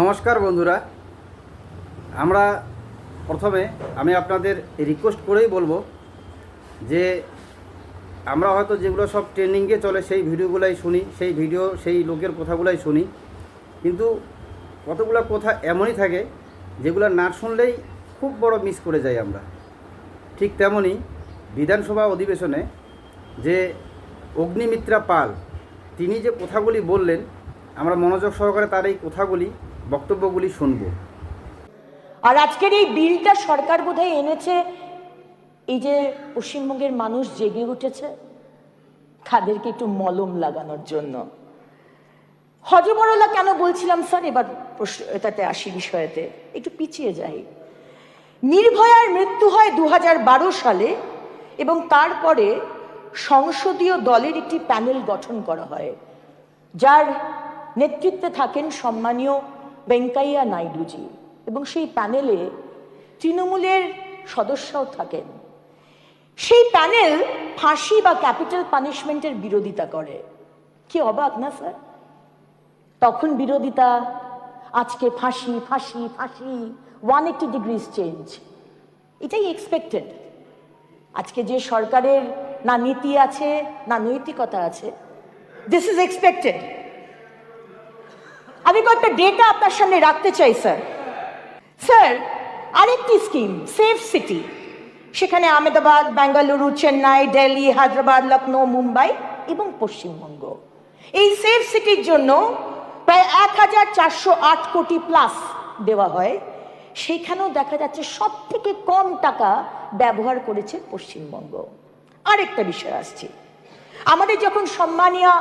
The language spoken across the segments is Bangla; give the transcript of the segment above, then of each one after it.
নমস্কার বন্ধুরা। আমরা প্রথমে আমি আপনাদের রিকোয়েস্ট করেই বলব যে, আমরা হয়তো যেগুলো সব ট্রেন্ডিংয়ে চলে সেই ভিডিওগুলাই শুনি, সেই ভিডিও সেই লোকের কথাগুলাই শুনি। কিন্তু কতগুলো কথা এমনই থাকে যেগুলো না শুনলেই খুব বড় মিস করে যাই আমরা। ঠিক তেমনই বিধানসভা অধিবেশনে যে অগ্নিমিত্রা পাল, তিনি যে কথাগুলি বললেন, আমরা মনোযোগ সহকারে তার এই কথাগুলি বক্তব্যগুলি শুনব। আর আজকের এই বিলটা সরকার বোধহয় এনেছে, এই যে পশ্চিমবঙ্গের মানুষ জেগে উঠেছে, তাদেরকে একটু মলম লাগানোর জন্য। হজবরলা কেন বলছিলাম, স্যার? এবার এটাতে আসি বিষয়েতে। একটু পিছিয়ে যাই। নির্ভয়ার মৃত্যু হয় দু হাজার বারো সালে এবং তারপরে সংসদীয় দলের একটি প্যানেল গঠন করা হয়। যার নেতৃত্বে থাকেন সম্মানীয় ভেঙ্কাইয়া নাইডুজি এবং সেই প্যানেলে তৃণমূলের সদস্যও থাকেন। সেই প্যানেল ফাঁসি বা ক্যাপিটাল পানিশমেন্টের বিরোধিতা করে। কি অবাক না, স্যার? তখন বিরোধিতা, আজকে ফাঁসি ফাঁসি ফাঁসি ওয়ান এইটি ডিগ্রিজ চেঞ্জ এটাই এক্সপেক্টেড আজকে যে সরকারের না নীতি আছে, না নৈতিকতা আছে দিস ইজ এক্সপেক্টেড আমি কয়েকটা ডেটা আপনার সামনে রাখতে চাই স্যার স্যার আরেকটি স্কিম সেফ সিটি সেখানে আহমেদাবাদ, বেঙ্গালুরু, চেন্নাই, দিল্লি, হায়দ্রাবাদ লখনৌ মুম্বাই এবং পশ্চিমবঙ্গ। এই সেফ সিটির জন্য প্রায় এক হাজার চারশো আট কোটি প্লাস দেওয়া হয়। সেইখানেও দেখা যাচ্ছে সব থেকে কম টাকা ব্যবহার করেছে পশ্চিমবঙ্গ। আরেকটা বিষয় আসছে। আমাদের যখন সম্মানিয়া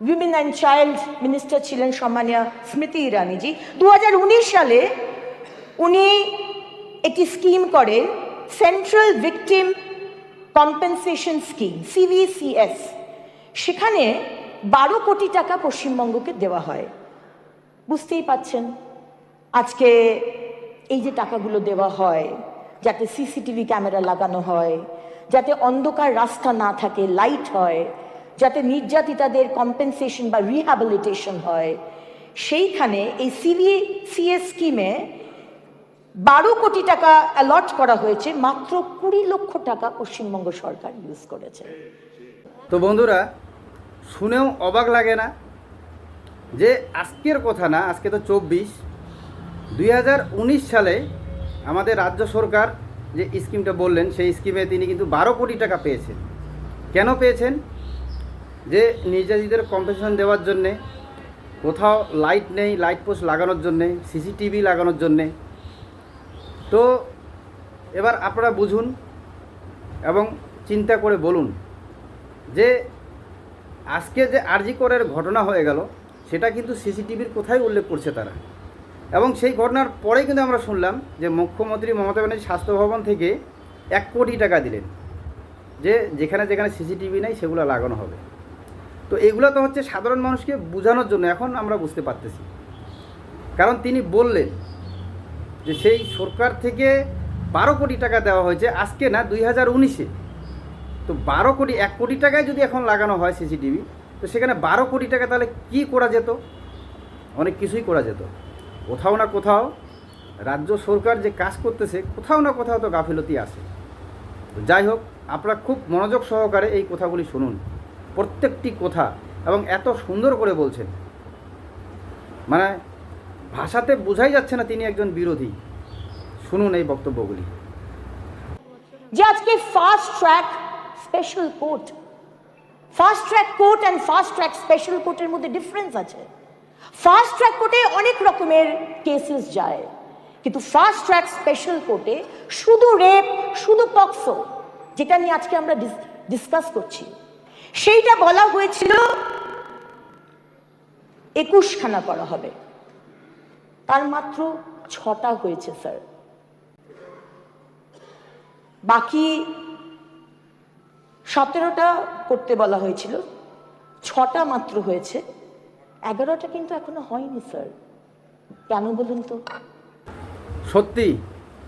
উইমেন অ্যান্ড চাইল্ড মিনিস্টার ছিলেন সম্মানীয় স্মৃতি ইরানিজি। দু হাজার উনিশ সালে উনি একটি স্কিম করেন central victim compensation scheme CVCS সেখানে বারো কোটি টাকা পশ্চিমবঙ্গকে দেওয়া হয়। বুঝতেই পাচ্ছেন, আজকে এই যে টাকাগুলো দেওয়া হয়, যাতে সিসিটিভি ক্যামেরা লাগানো হয়, যাতে অন্ধকার রাস্তা না থাকে, লাইট হয় যাতে নির্যাতিতাদের কম্পেনসেশন বা রিহ্যাবিলিটেশন হয়, সেইখানে এই সিভি সিএস স্কিমে বারো কোটি টাকা অ্যালট করা হয়েছে, মাত্র কুড়ি লক্ষ টাকা পশ্চিমবঙ্গ সরকার ইউজ করেছে। তো বন্ধুরা, শুনেও অবাক লাগে না যে আজকের কথা না, আজকে তো চব্বিশ, দুই সালে আমাদের রাজ্য সরকার যে স্কিমটা বললেন, সেই স্কিমে তিনি কিন্তু বারো কোটি টাকা পেয়েছেন। কেন পেয়েছেন? যে নির্যাতিতদের কম্পেনসেশন দেওয়ার জন্যে, কোথাও লাইট নেই লাইট পোস্ট লাগানোর জন্যে সিসিটিভি লাগানোর জন্যে। তো এবার আপনারা বুঝুন এবং চিন্তা করে বলুন যে আজকে যে আরজি করের ঘটনা হয়ে গেল, সেটা কিন্তু সিসিটিভির কোথায় উল্লেখ করছে তারা। এবং সেই ঘটনার পরে কিন্তু আমরা শুনলাম যে মুখ্যমন্ত্রী মমতা ব্যানার্জি স্বাস্থ্য ভবন থেকে এক কোটি টাকা দিলেন, যে যেখানে যেখানে সিসিটিভি নেই, সেগুলো লাগানো হবে। তো এগুলো তো হচ্ছে সাধারণ মানুষকে বোঝানোর জন্য এখন আমরা বুঝতে পারতেছি। কারণ তিনি বললেন যে সেই সরকার থেকে বারো কোটি টাকা দেওয়া হয়েছে, আজকে না দুই হাজার উনিশে। তো বারো কোটি, এক কোটি টাকায় যদি এখন লাগানো হয় সিসিটিভি, তো সেখানে বারো কোটি টাকা তাহলে কি করা যেত? অনেক কিছুই করা যেত। কোথাও না কোথাও রাজ্য সরকার যে কাজ করতেছে, কোথাও না কোথাও তো গাফিলতি আছে। যাই হোক, আপনারা খুব মনোযোগ সহকারে এই কথাগুলি শুনুন। প্রত্যেকটি কথা এবং এত সুন্দর করে বলছেন। মানে ভাষাতে বোঝাই যাচ্ছে না তিনি একজন বিরোধী। শুনুন এই বক্তব্যগুলি। যে আজকে fast track special court fast track court and fast track special কোর্টের মধ্যে ডিফারেন্স আছে। ফাস্ট ট্র্যাক কোর্টে অনেক রকমের কেসেস যায়, কিন্তু ফাস্ট ট্র্যাক স্পেশাল কোর্টে শুধু রেপ শুধু পক্সো যেটা নিয়ে আজকে আমরা ডিসকাস করছি। সেইটা বলা হয়েছিল একুশখানা করা হবে। তার মাত্র ছটা হয়েছে, স্যার। বাকি সতেরোটা করতে বলা হয়েছিল। ছটা মাত্র হয়েছে। এগারোটা কিন্তু এখনও হয়নি, স্যার। কেন বলুন তো? সত্যি,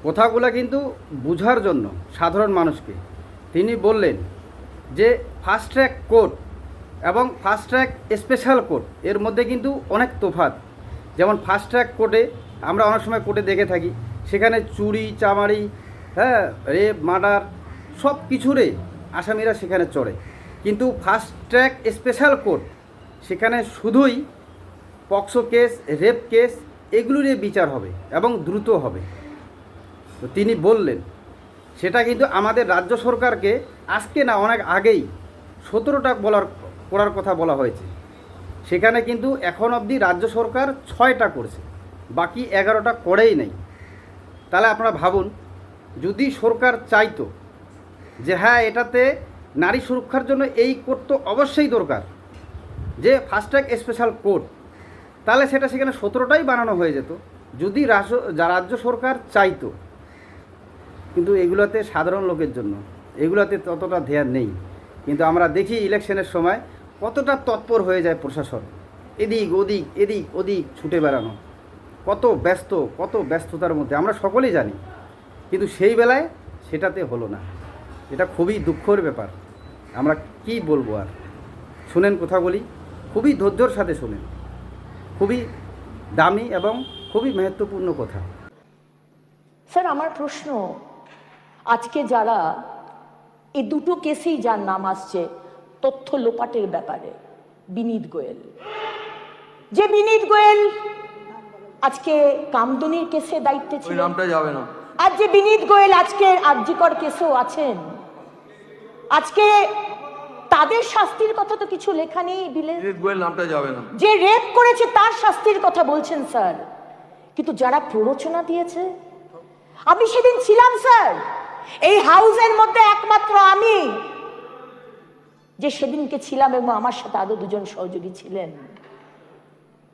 কথাগুলো কিন্তু বোঝার জন্য সাধারণ মানুষকে। তিনি বললেন যে ফাস্ট ট্র্যাক কোর্ট এবং ফাস্ট ট্র্যাক স্পেশাল কোর্ট এর মধ্যে কিন্তু অনেক তোফাত যেমন ফাস্ট ট্র্যাক কোর্টে আমরা অনেক সময় কোর্টে দেখে থাকি, সেখানে চুরি, চামারি হ্যাঁ রেপ মার্ডার সব কিছুরে আসামিরা সেখানে চড়ে। কিন্তু ফাস্ট ট্র্যাক স্পেশাল কোর্ট সেখানে শুধুই পক্সো কেস রেপ কেস এগুলোরই বিচার হবে এবং দ্রুত হবে। তো তিনি বললেন সেটা কিন্তু আমাদের রাজ্য সরকারকে আজকে না অনেক আগেই সতেরোটা বলার, করার কথা বলা হয়েছে। সেখানে কিন্তু এখন অবধি রাজ্য সরকার ছয়টা করছে, বাকি এগারোটা করেই নেই। তাহলে আপনারা ভাবুন, যদি সরকার চাইতো যে হ্যাঁ এটাতে নারী সুরক্ষার জন্য এই কোর্ট তো অবশ্যই দরকার, যে ফাস্ট্র্যাক স্পেশাল কোর্ট তাহলে সেটা সেখানে সতেরোটাই বানানো হয়ে যেত। যদি রাজ্য সরকার চাইতো কিন্তু এগুলোতে সাধারণ লোকের জন্য। এগুলোতে ততটা ধ্যান নেই। কিন্তু আমরা দেখি ইলেকশনের সময় কতটা তৎপর হয়ে যায় প্রশাসন। এদিক, ওদিক এদিক, ওদিক ছুটে বেড়ানো। কত ব্যস্ত, কত ব্যস্ততার মধ্যে। আমরা সকলেই জানি। কিন্তু সেই বেলায় সেটাতে হলো না। এটা খুবই দুঃখের ব্যাপার। আমরা কি বলব আর? শুনেন কথা বলি খুবই ধৈর্যর সাথে শুনেন। খুবই দামি এবং খুবই মহত্বপূর্ণ কথা। স্যার, আমার প্রশ্ন আজকে যারা এই দুটো কেসেই যার নাম আসছে তথ্য লোপাটের ব্যাপারে বিনীত গোয়েল। যে বিনীত গোয়েল আজকে কামদুনির কেসে দায়িত্বে ছিল নামটা যাবে না। আর যে বিনীত গোয়েল আজকে আরজিকর কেসেও আছেন আজকে তাদের শাস্তির কথা তো কিছু লেখা নেই বিলে গোয়েল নামটা যাবে না। যে রেপ করেছে তার শাস্তির কথা বলছেন স্যার। কিন্তু যারা প্ররোচনা দিয়েছে আমি সেদিন ছিলাম স্যার। এই হাউজের মধ্যে একমাত্র আমি। যে সেদিনকে ছিলাম এবং আমার সাথে আরও দুজন সহযোগী ছিলেন।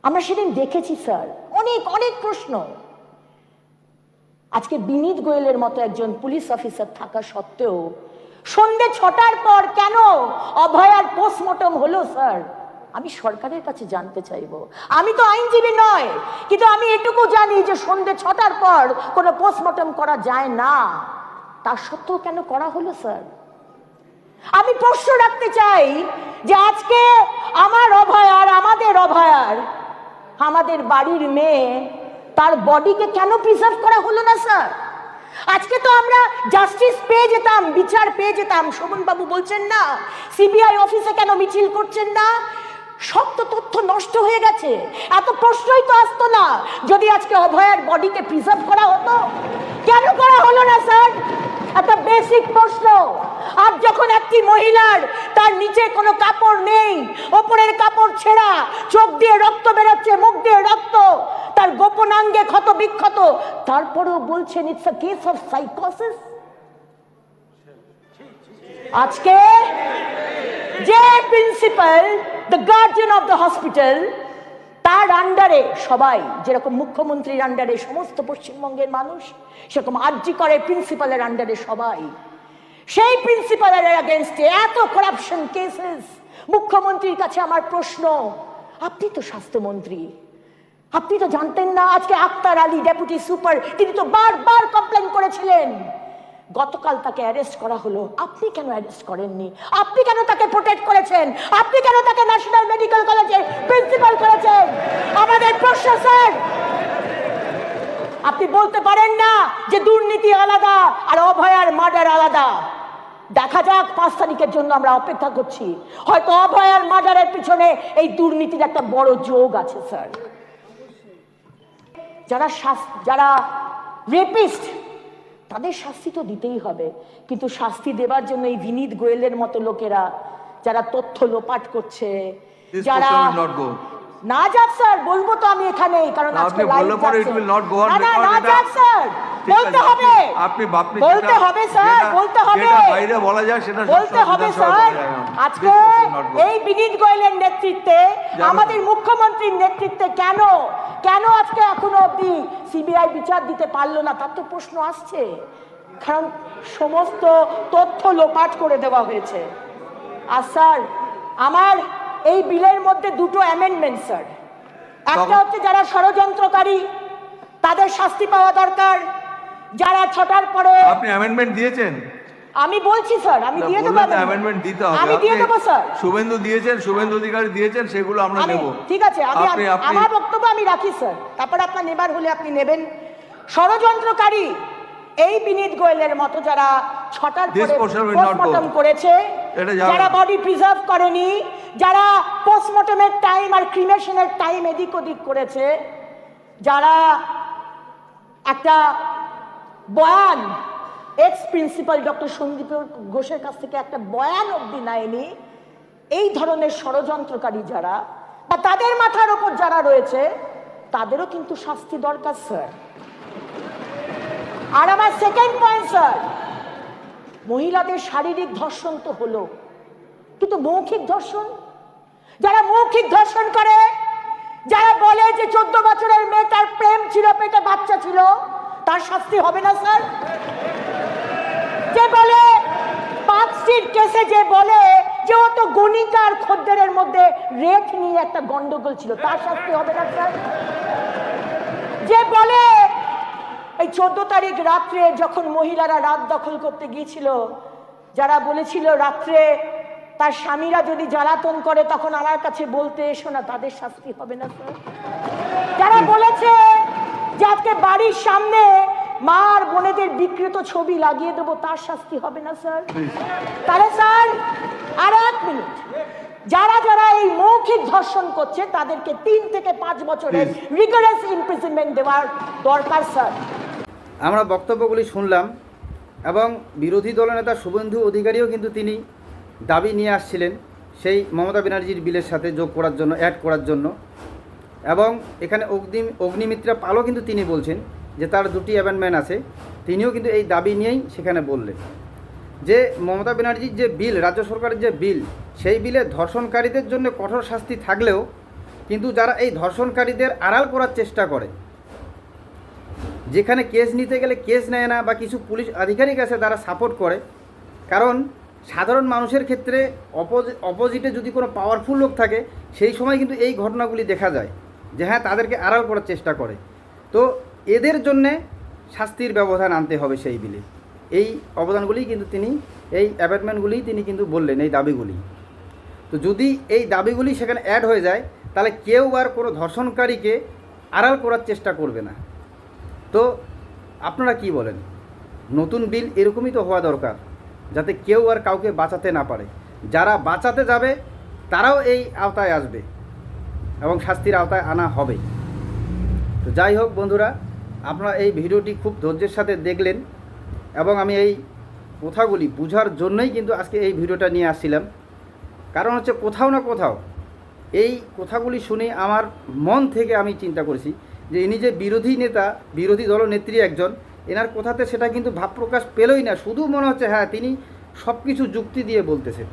আমরা সেদিন দেখেছি, স্যার, অনেক অনেক প্রশ্ন। আজকে বিনীত গোয়েলের মতো একজন পুলিশ অফিসার থাকা সত্ত্বেও, সন্ধে ছটার পর কেন অভয়ার পোস্টমর্টম হলো, স্যার? আমি সরকারের কাছে জানতে চাইব। আমি তো আইনজীবী নয়, কিন্তু আমি এটুকু জানি যে সন্ধে ছটার পর কোনো পোস্টমর্টম করা যায় না। তার সত্ত্বেও কেন করা হলো, স্যার? আমি প্রশ্ন রাখতে চাই যে আজকে আমার অভয়ার, আমাদের অভয়ার, আমাদের বাড়ির মেয়ে তার বডিকে কেন প্রিজার্ভ করা হলো না, স্যার? আজকে তো আমরা জাস্টিস পেয়ে যেতাম, বিচার পেয়ে যেতাম। শোভন বাবু বলছেন না সিবিআই অফিসে কেন মিছিল করছেন না? সব তো তথ্য নষ্ট হয়ে গেছে। এত প্রশ্নই তো আসতো না, যদি আজকে অভয়ার বডিকে প্রিজার্ভ করা হতো। কেন করা হলো না, স্যার? একটা বেসিক প্রশ্ন। আর যখন একটি মহিলার তার নিচে কোনো কাপড় নেই, ওপরের কাপড় ছেঁড়া, চোখ দিয়ে রক্ত বেরোচ্ছে, মুখ দিয়ে রক্ত, তার গোপনাঙ্গে ক্ষত বিক্ষত, তারপরেও বলছেন ইটস আ কেস অফ সাইকোসিস আজকে যে principal the guardian of the hospital তার আন্ডারে সবাই, যেরকম মুখ্যমন্ত্রীর আন্ডারে সমস্ত পশ্চিমবঙ্গের মানুষ, সেরকম আর্জি করে প্রিন্সিপালের আন্ডারে সবাই। সেই প্রিন্সিপালের এগেনস্টে এত করাপশন কেসেস মুখ্যমন্ত্রীর কাছে আমার প্রশ্ন, আপনি তো স্বাস্থ্যমন্ত্রী। আপনি তো জানতেন না, আজকে আক্তার আলী ডেপুটি সুপার তিনি তো বারবার কমপ্লেন করেছিলেন। গতকাল তাকে অ্যারেস্ট করা হলো। আপনি কেন অ্যারেস্ট করেননি? আপনি কেন তাকে প্রোটেক্ট করেছেন? আপনি কেন তাকে ন্যাশনাল মেডিকেল কলেজের প্রিন্সিপাল করেছেন? আমাদের প্রশাসন! আপনি বলতে পারেন না যে দুর্নীতি আলাদা আর অভয়ার মার্ডার আলাদা। দেখা যাক, পাঁচ তারিখের জন্য আমরা অপেক্ষা করছি। হয়তো অভয়ার মার্ডারের পিছনে এই দুর্নীতির একটা বড় যোগ আছে স্যার যারা যারা রেপিস্ট তাদের শাস্তি তো দিতেই হবে কিন্তু শাস্তি দেবার জন্য এই বিনীত গোয়েলের মতো লোকেরা যারা তথ্য লোপাট করছে যারা. না যাক স্যার বলব তো আমি এখানে কারণ আজকে on না না না যাক স্যার বলতে হবে আপনি- আপনি বলতে হবে স্যার বলতে হবে বাইরে বলা যায় সেটা বলতে হবে স্যার। আজকে. এই বিনীত গোয়েলের নেতৃত্বে আমাদের মুখ্যমন্ত্রীর নেতৃত্বে কেন কেন আজকে এখনও অবধি সিবিআই বিচার দিতে পারল না? তার তো প্রশ্ন আসছে। কারণ সমস্ত তথ্য লোপাট করে দেওয়া হয়েছে। আর স্যার আমার এই বিলের মধ্যে দুটো অ্যামেন্ডমেন্ট স্যার। একটা হচ্ছে যারা ষড়যন্ত্রকারী তাদের শাস্তি পাওয়া দরকার। যারা ছটার পরে আপনি অ্যামেন্ডমেন্ট দিয়েছেন? আমি বলছি স্যার আমি দিয়ে দেবো অ্যামেন্ডমেন্ট দিতে হবে। আমি দিয়ে দেবো স্যার। শুভেন্দু দিয়েছেন শুভেন্দু অধিকারী দিয়েছেন সেগুলো আমরা আমি নেব। ঠিক আছে আমি আমার বক্তব্য আমি রাখি স্যার। তারপর আপনার নেবার হলে আপনি নেবেন। ষড়যন্ত্রকারী এই বিনীত গোয়েলের মতো যারা ছটার. পোস্টমর্টম করেছে যারা বডি প্রিজার্ভ করেনি যারা পোস্টমর্টমের টাইম আর ক্রিমেশনের টাইম এদিক ওদিক করেছে যারা একটা বয়ান এক্স প্রিন্সিপাল ডক্টর সন্দীপ ঘোষের কাছ থেকে একটা বয়ান অবধি নেয়নি। এই ধরনের ষড়যন্ত্রকারী যারা, বা তাদের মাথার ওপর যারা রয়েছে, তাদেরও কিন্তু শাস্তি দরকার স্যার আর আমার সেকেন্ড পয়েন্ট স্যার মহিলাদের শারীরিক ধর্ষণ তো হলো, কিন্তু মৌখিক ধর্ষণ? যারা মৌখিক ধর্ষণ করে, যারা বলে যে চোদ্দ বছরের মেয়ে তার প্রেম ছিল, পেটে বাচ্চা ছিল তার শাস্তি হবে না, স্যার। যে বলে পার্কস্ট্রিট কেসে যে বলে যে ও তো গণিকা আর খদ্দেরের মধ্যে রেট নিয়ে একটা গন্ডগোল ছিল, তার শাস্তি হবে না, স্যার। যে বলে, এই চোদ্দ তারিখ রাত্রে যখন মহিলারা রাত দখল করতে গিয়েছিল, যারা বলেছিল রাত্রে তার স্বামীরা যদি জ্বালাতন করে, তখন আমার কাছে বলতে এসো না, তাদের শাস্তি হবে না, স্যার। যারা বলেছে যে আজকে বাড়ির সামনে মার বোনেদের বিকৃত ছবি লাগিয়ে দেবো তার শাস্তি হবে না স্যার। তাহলে স্যার আর এক মিনিট। যারা যারা এই মৌখিক ধর্ষণ করছে তাদেরকে তিন থেকে পাঁচ বছরের রিগারাস ইমপ্রিজনমেন্ট দেওয়ার দরকার স্যার। আমরা বক্তব্যগুলি শুনলাম এবং বিরোধী দলনেতা শুভেন্দু অধিকারীও কিন্তু তিনি দাবি নিয়ে আসছিলেন সেই মমতা ব্যানার্জির বিলের সাথে যোগ করার জন্য অ্যাড করার জন্য। এবং এখানে অগ্নি, অগ্নিমিত্রা পালও কিন্তু তিনি বলছেন যে তার দুটি অ্যামেন্ডমেন্ট আছে। তিনিও কিন্তু এই দাবি নিয়েই সেখানে বললেন। যে মমতা ব্যানার্জির যে বিল, রাজ্য সরকারের যে বিল, সেই বিলে ধর্ষণকারীদের জন্য কঠোর শাস্তি থাকলেও কিন্তু যারা এই ধর্ষণকারীদের আড়াল করার চেষ্টা করে, যেখানে কেস নিতে গেলে কেস নেয় না বা কিছু পুলিশ আধিকারিক আছে তারা সাপোর্ট করে, কারণ সাধারণ মানুষের ক্ষেত্রে অপোজি, অপোজিটে যদি কোনো পাওয়ারফুল লোক থাকে, সেই সময় কিন্তু এই ঘটনাগুলি দেখা যায়। যে হ্যাঁ তাদেরকে আড়াল করার চেষ্টা করে। তো এদের জন্যে শাস্তির ব্যবধান আনতে হবে সেই বিলে। এই অবদানগুলি কিন্তু তিনি, এই অ্যাপার্টমেন্টগুলি তিনি কিন্তু বললেন, এই দাবিগুলি। তো যদি এই দাবিগুলি সেখানে অ্যাড হয়ে যায়, তাহলে কেউ আর কোনো ধর্ষণকারীকে আড়াল করার চেষ্টা করবে না। তো আপনারা কি বলেন? নতুন বিল এরকমই তো হওয়া দরকার, যাতে কেউ আর কাউকে বাঁচাতে না পারে। যারা বাঁচাতে যাবে, তারাও এই আওতায় আসবে। এবং শাস্তির আওতায় আনা হবে। তো যাই হোক বন্ধুরা, আপনারা এই ভিডিওটি খুব ধৈর্যের সাথে দেখলেন এবং আমি এই কথাগুলি বোঝার জন্যই কিন্তু আজকে এই ভিডিওটা নিয়ে আসছিলাম। কারণ হচ্ছে কোথাও না কোথাও এই কথাগুলি শুনে আমার মন থেকে আমি চিন্তা করেছি যে ইনি যে বিরোধী নেতা, বিরোধী দলনেত্রী একজন, এনার কথাতে সেটা কিন্তু ভাব প্রকাশ পেলই না। শুধু মনে হচ্ছে হ্যাঁ তিনি সব কিছু যুক্তি দিয়ে বলতেছেন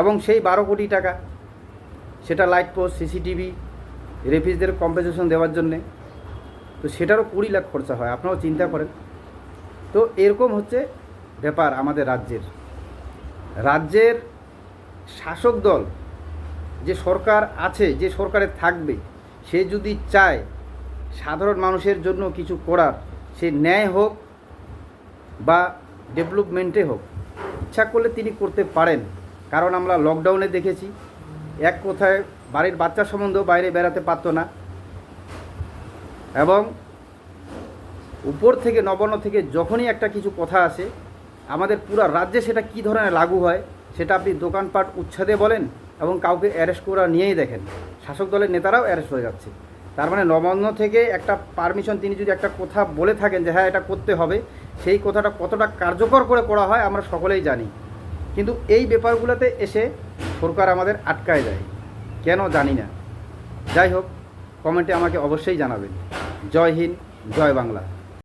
এবং সেই বারো কোটি টাকা সেটা লাইট পোস্ট সিসিটিভি রেফিজদের কম্পেনসেশন দেওয়ার জন্যে। তো সেটারও কুড়ি লাখ খরচা হয়, আপনারাও চিন্তা করেন। তো এরকম হচ্ছে ব্যাপার আমাদের রাজ্যের। রাজ্যের শাসক দল যে সরকার আছে, যে সরকারে থাকবে, সে যদি চায় সাধারণ মানুষের জন্য কিছু করার, সে ন্যায় হোক বা ডেভেলপমেন্টে হোক, ইচ্ছা করলে তিনি করতে পারেন। কারণ আমরা লকডাউনে দেখেছি এক কোথায় বাড়ির বাচ্চা সম্বন্ধেও বাইরে বেড়াতে পারতো না। এবং উপর থেকে নবান্ন থেকে যখনই একটা কিছু কথা আসে, আমাদের পুরো রাজ্যে সেটা কী ধরনের লাগু হয়, সেটা আপনি দোকানপাট উচ্ছেদে বলেন এবং কাউকে অ্যারেস্ট করা নিয়েই দেখেন। শাসক দলের নেতারাও অ্যারেস্ট হয়ে যাচ্ছে। তার মানে নবান্ন থেকে একটা পারমিশন তিনি যদি একটা কথা বলে থাকেন যে হ্যাঁ এটা করতে হবে সেই কথাটা কতটা কার্যকর করে করা হয় আমরা সকলেই জানি। কিন্তু এই ব্যাপারগুলোতে এসে সরকার আমাদের আটকায় দেয়। কেন জানি না। যাই হোক, কমেন্টে আমাকে অবশ্যই জানাবেন। জয় হিন্দ, জয় বাংলা।